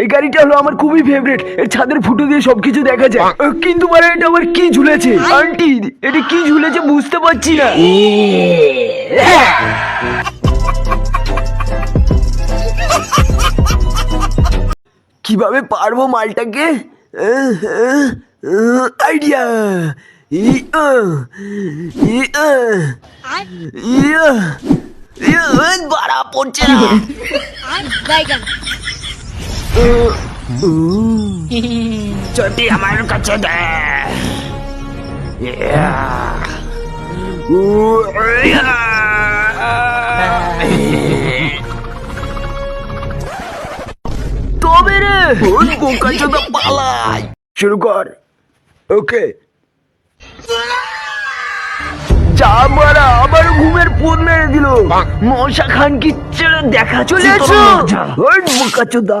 এই গাড়িটা হলো আমার খুবই ফেভারিট এর ছাদের ফুটো দিয়ে সবকিছু দেখা যায়। কিন্তু মানে এটা আমার কি ঝুলেছে? আন্টি এটা কি ঝুলেছে বুঝতে পারছি না। কীভাবে পারব মালটাকে? আইডিয়া বাড়া পড়ছে না। চটি আমার কাছে দে। তবে রে বোকা চোদা পালাই। শুরু কর। ওকে। যা মারা আবার ঘুমের পোদ মেরে দিল। মশা খান কি দেখা চলে এসো। বোকা চোদা।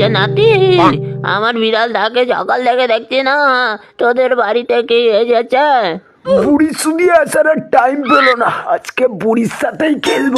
যে নাতি আমার বিড়াল তাকে সকাল থেকে দেখছি না। তোদের বাড়িতে কি এসেছে? বুড়ির শুধু আসার টাইম পেল না। আজকে বুড়ির সাথেই খেলব।